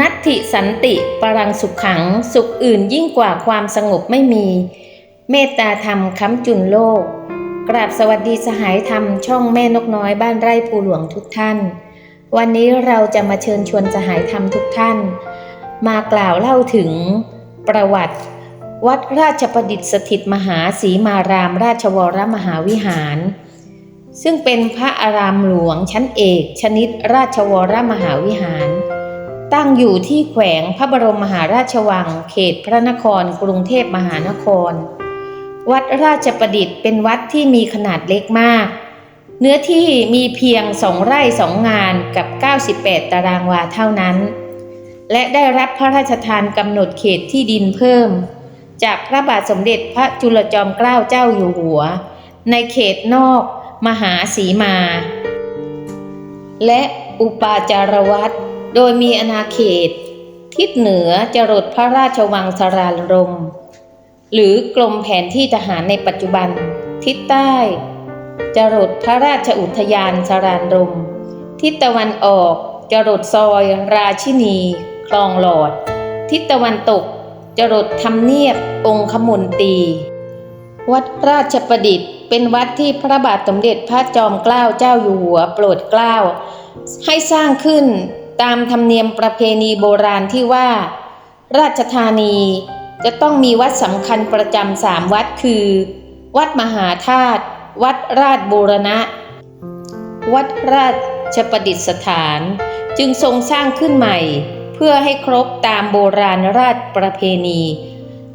นัตถิสันติปรังสุขขัง สุขอื่นยิ่งกว่าความสงบไม่มี เมตตาธรรมค้ำจุนโลก กราบสวัสดีสหายธรรมช่องแม่นกน้อยบ้านไร่ภูหลวงทุกท่าน วันนี้เราจะมาเชิญชวนสหายธรรมทุกท่าน มากล่าวเล่าถึง ประวัติ วัดราชประดิษฐ์สถิตมหาสีมารามราชวรมหาวิหาร ซึ่งเป็นพระอารามหลวงชั้นเอก ชนิดราชวรมหาวิหาร ตั้งอยู่ที่แขวงพระบรมมหาราชวัง เขตพระนครกรุงเทพมหานคร วัดราชประดิษฐ์เป็นวัดที่มีขนาดเล็กมาก เนื้อที่มีเพียงสองไร่สองงานกับ 98 ตารางวาเท่านั้น และได้รับพระราชทานกำหนดเขตที่ดินเพิ่ม จากพระบาทสมเด็จพระจุลจอมเกล้าเจ้าอยู่หัว ในเขตนอก มหาสีมา และอุปาจารวัตร โดยมีอาณาเขต ทิศเหนือจรดพระราชวังสรารรม หรือกรมแผนที่ทหารในปัจจุบัน ทิศใต้ จรดพระราชอุทยานสรานรม ทิศตะวันออก จรดซอยราชินี คลองหลอด ทิศตะวันตก จรดทำเนียบองคมนตี วัดราชประดิษฐ์เป็นวัดที่พระบาทสมเด็จพระจอมเกล้าเจ้าอยู่หัวโปรดเกล้า ให้สร้างขึ้น ตามธรรมเนียมประเพณีโบราณที่ว่า ราชธานีจะต้องมีวัดสำคัญประจำสามวัดคือ วัดมหาธาตุวัดราชบูรณะ วัดราชประดิษฐาน จึงทรงสร้างขึ้นใหม่ เพื่อให้ครบตามโบราณราชประเพณี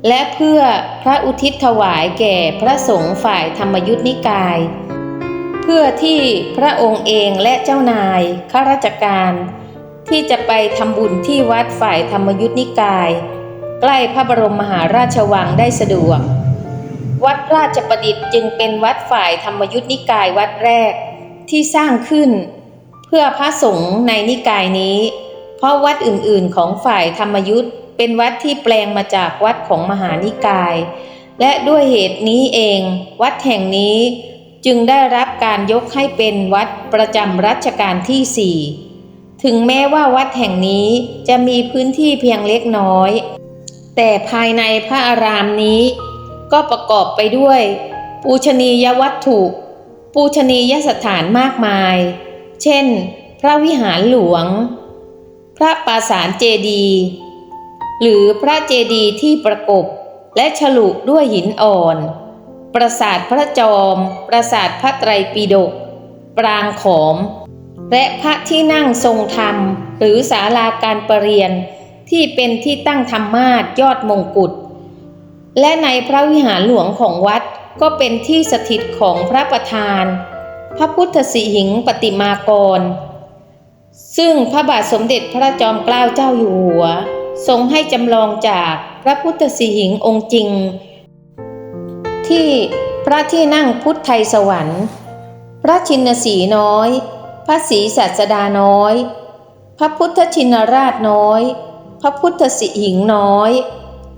และเพื่อพระอุทิศถวายแก่พระสงฆ์ฝ่ายธรรมยุทธนิกาย เพื่อที่พระองค์เองและเจ้านายข้าราชการ ที่จะไปทำบุญที่วัดฝ่ายธรรมยุทธนิกาย ใกล้พระบรมมหาราชวังได้สะดวก วัดราชประดิษฐ์จึงเป็นวัดฝ่ายธรรมยุทธนิกายวัดแรกที่สร้างขึ้น เพื่อพระสงฆ์ในนิกายนี้ เพราะวัดอื่นๆของฝ่ายธรรมยุทธเป็นวัดที่แปลงมาจากวัดของมหานิกาย และด้วยเหตุนี้เอง วัดแห่งนี้จึงได้รับการยกให้เป็นวัดประจำรัชกาลที่สี่ ถึงแม้ว่าวัดแห่งนี้จะมีพื้นที่เพียงเล็กน้อย แต่ภายในพระอารามนี้ ก็ประกอบไปด้วย ปูชนียวัตถุ ปูชนียสถานมากมาย เช่น พระวิหารหลวง พระปราสาทเจดี หรือพระเจดีที่ประกบและฉลุด้วยหินอ่อน ปราสาทพระจอม ปราสาทพระไตรปิฎก ปรางขอม และพระที่นั่งทรงธรรม หรือศาลาการประเรียน ที่เป็นที่ตั้งธรรมาสยอดมงกุฎและในพระวิหารหลวงของวัดก็เป็นที่สถิตของพระประธาน พระพุทธสิหิงปฏิมากร ซึ่งพระบาทสมเด็จพระจอมเกล้าเจ้าอยู่หัว ทรงให้จำลองจากพระพุทธสิหิงองค์จริง ที่พระที่นั่งพุทธไทยสวรรค์ พระชินสีน้อย พระศรีสัสดาน้อย พระพุทธชินราชน้อย พระพุทธสิหิงน้อย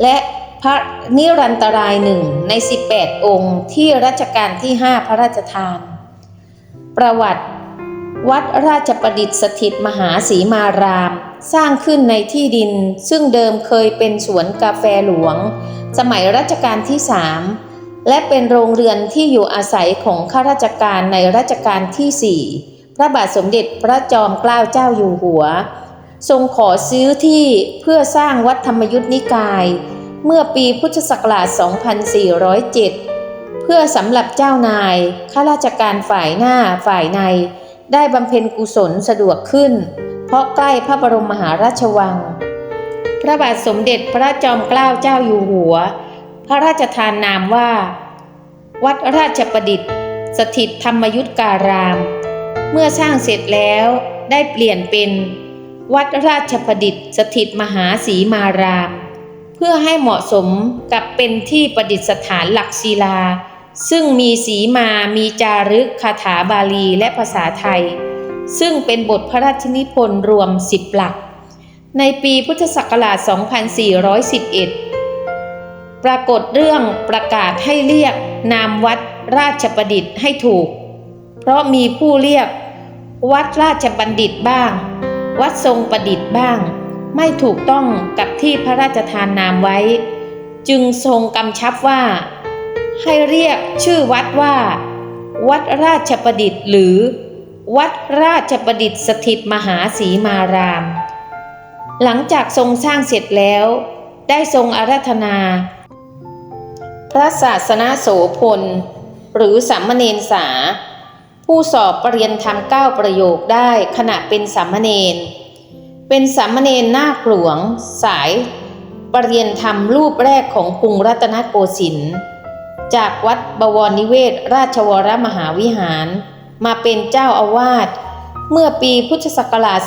และพระนิรันตรายหนึ่งใน 18 องค์ที่รัชกาลที่ 5 พระราชทาน ประวัติวัดราชประดิษฐ์สถิตมหาสีมาราม สร้างขึ้นในที่ดิน ซึ่งเดิมเคยเป็นสวนกาแฟหลวง สมัยรัชกาลที่สามและเป็นโรงเรือนที่อยู่อาศัยของข้าราชการในรัชกาลที่สี่ ระบาทสมเด็จพระจอมเกล้าเจ้าอยู่หัว ทรงขอซื้อที่เพื่อสร้างวัดธรรมยุทธนิกาย เมื่อปีพุทธศักราช 2407 เพื่อสำหรับเจ้านายข้าราชการฝ่ายหน้าฝ่ายใน ได้บำเพ็ญกุศลสะดวกขึ้น เพราะใกล้พระบรมมหาราชวัง พระบาทสมเด็จพระจอมเกล้าเจ้าอยู่หัว พระราชทานนามว่า วัดราชประดิษฐ์ สถิตธรรมยุทธการาม เมื่อสร้างเสร็จแล้วได้เปลี่ยนเป็นวัดราชประดิษฐ์สถิตมหาสีมาราม เพื่อให้เหมาะสมกับเป็นที่ประดิษฐานหลักศิลา ซึ่งมีสีมามีจารึกคาถาบาลีและภาษาไทย ซึ่งเป็นบทพระราชนิพนธ์รวม 10 หลัก ในปีพุทธศักราช 2411 ปรากฏเรื่องประกาศให้เรียกนามวัดราชประดิษฐ์ให้ถูก ราะมีผู้เรียก วัดราชบัณฑิตบ้าง วัดทรงประดิษฐ์บ้าง ไม่ถูกต้องกับที่พระราชทานนามไว้ จึงทรงกำชับว่า ให้เรียกชื่อวัดว่า วัดราชประดิษฐ์หรือ วัดราชประดิษฐ์สถิตมหาสีมาราม หลังจากทรงสร้างเสร็จแล้ว ได้ทรงอาราธนา พระศาสนาโสพลหรือสามเณรสา ผู้สอบปรริยนธรรมเก้าประโยคได้ขณะเป็นสามเณรเป็นสามเณรนาคหลวง สายปรริยนธรรมรูปแรกของกรุงรัตนโกสินทร์จากวัดบวรนิเวศ ราชวรมหาวิหาร มาเป็นเจ้าอาวาสเมื่อปีพุทธศักราช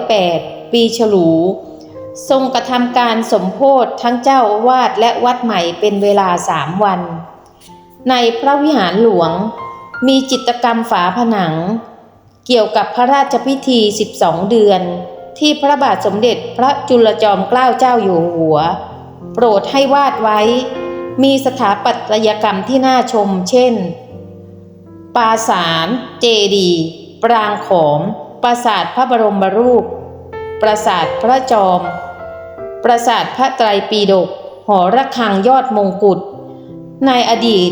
2408 ปีฉลู ทรงกระทำการสมโพธทั้งเจ้าอาวาสและวัดใหม่เป็นเวลาสามวัน ในพระวิหารหลวง มีจิตกรรมฝาผนัง เกี่ยวกับพระราชพิธี 12 เดือน ที่พระบาทสมเด็จพระจุลจอมเกล้าเจ้าอยู่หัว โปรดให้วาดไว้ มีสถาปัตยกรรมที่น่าชม เช่น ปราสาทเจดีย์ปรางขอม ปราสาทพระบรมรูป ปราสาทพระจอม ปราสาทพระไตรปิฎก หอระฆังยอดมงกุฎ ในอดีต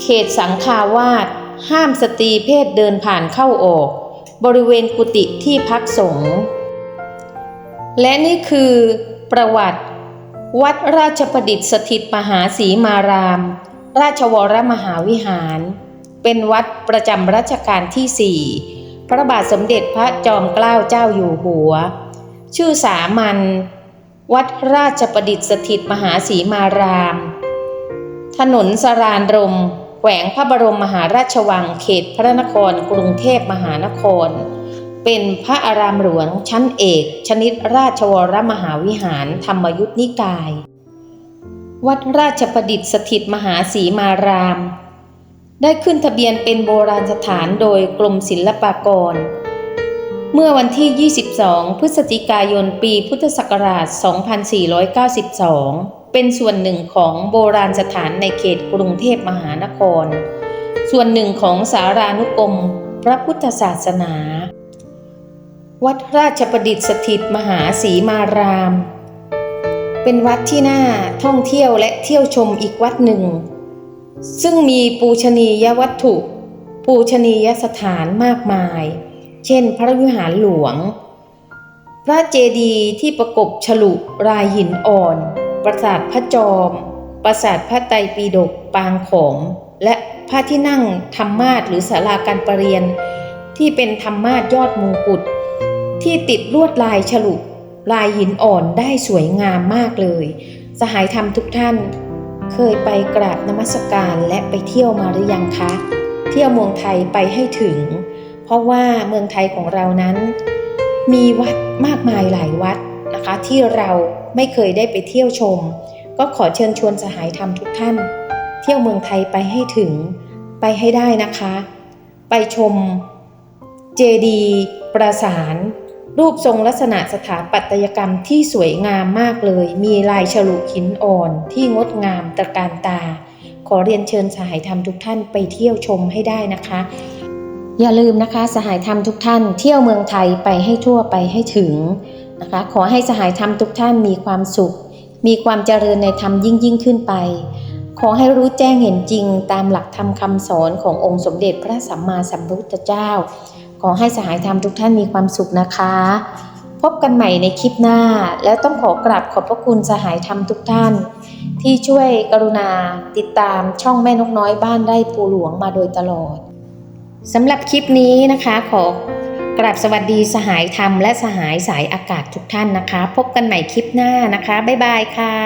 เขตสังฆาวาส ห้ามสตรีเพศเดินผ่านเข้าออก บริเวณกุฏิที่พักสงฆ์และนี่คือประวัติ วัดราชประดิษฐ์สถิตมหาสีมาราม ราชวรมหาวิหาร เป็นวัดประจำรัชกาลที่สี่พระบาทสมเด็จพระจอมเกล้าเจ้าอยู่หัว ชื่อสามัญวัดราชประดิษฐ์สถิตมหาสีมาราม ถนนสรานรม แขวงพระบรมมหาราชวังเขตพระนครกรุงเทพมหานคร เป็นพระอารามหลวงชั้นเอก ชนิดราชวรมหาวิหารธรรมยุทธนิกาย วัดราชประดิษฐ์สถิตมหาสีมาราม ได้ขึ้นทะเบียนเป็นโบราณสถานโดยกรมศิลปากร เมื่อวันที่ 22 พฤศจิกายนปีพุทธศักราช 2492 เป็นส่วนหนึ่งของโบราณสถานในเขตกรุงเทพมหานคร ส่วนหนึ่งของสารานุกรมพระพุทธศาสนา วัดราชประดิษฐ์สถิตมหาสีมาราม เป็นวัดที่น่าท่องเที่ยวและเที่ยวชมอีกวัดหนึ่ง ซึ่งมีปูชนียวัตถุ ปูชนียสถานมากมาย เช่น พระวิหารหลวง พระเจดีย์ที่ประกบฉลุรายหินอ่อน ปราสาทพระจอม ปราสาทพระไตรปิฎกปางขอม และพระที่นั่งธรรมาสหรือศาลาการประเรียน ที่เป็นธรรมาสยอดมงกุฎที่ติดลวดลายฉลุลายหินอ่อนได้สวยงามมากเลย สหายธรรมทุกท่าน เคยไปกราบนมัสการและไปเที่ยวมาหรือยังคะ เที่ยวเมืองไทยไปให้ถึง เพราะว่าเมืองไทยของเรานั้น มีวัดมากมายหลายวัดนะคะที่เรา ไม่เคยได้ไปเที่ยวชม ก็ขอเชิญชวนสหายธรรมทุกท่าน เที่ยวเมืองไทยไปให้ถึง ไปให้ได้นะคะ ไปชมเจดีปราสาทรูปทรงลักษณะสถาปัตยกรรมที่สวยงามมากเลย มีลายฉลุหินอ่อนที่งดงามตระการตา ขอเรียนเชิญสหายธรรมทุกท่านไปเที่ยวชมให้ได้นะคะ อย่าลืมนะคะสหายธรรมทุกท่าน เที่ยวเมืองไทยไปให้ทั่วไปให้ถึง นะคะ ขอให้สหายธรรมทุกท่านมีความสุข มีความเจริญในธรรมยิ่งยิ่งขึ้นไป ขอให้รู้แจ้งเห็นจริงตามหลักธรรมคำสอนขององค์สมเด็จพระสัมมาสัมพุทธเจ้า ขอให้สหายธรรมทุกท่านมีความสุขนะคะ พบกันใหม่ในคลิปหน้า แล้วต้องขอกราบขอบพระคุณสหายธรรมทุกท่าน ที่ช่วยกรุณาติดตามช่องแม่นกน้อยบ้านไร่ปูหลวงมาโดยตลอดสำหรับคลิปนี้นะคะขอ กราบสวัสดีสหายธรรมและสหายสายอากาศทุกท่านนะคะ พบกันใหม่คลิปหน้านะคะ บ๊ายบายค่ะ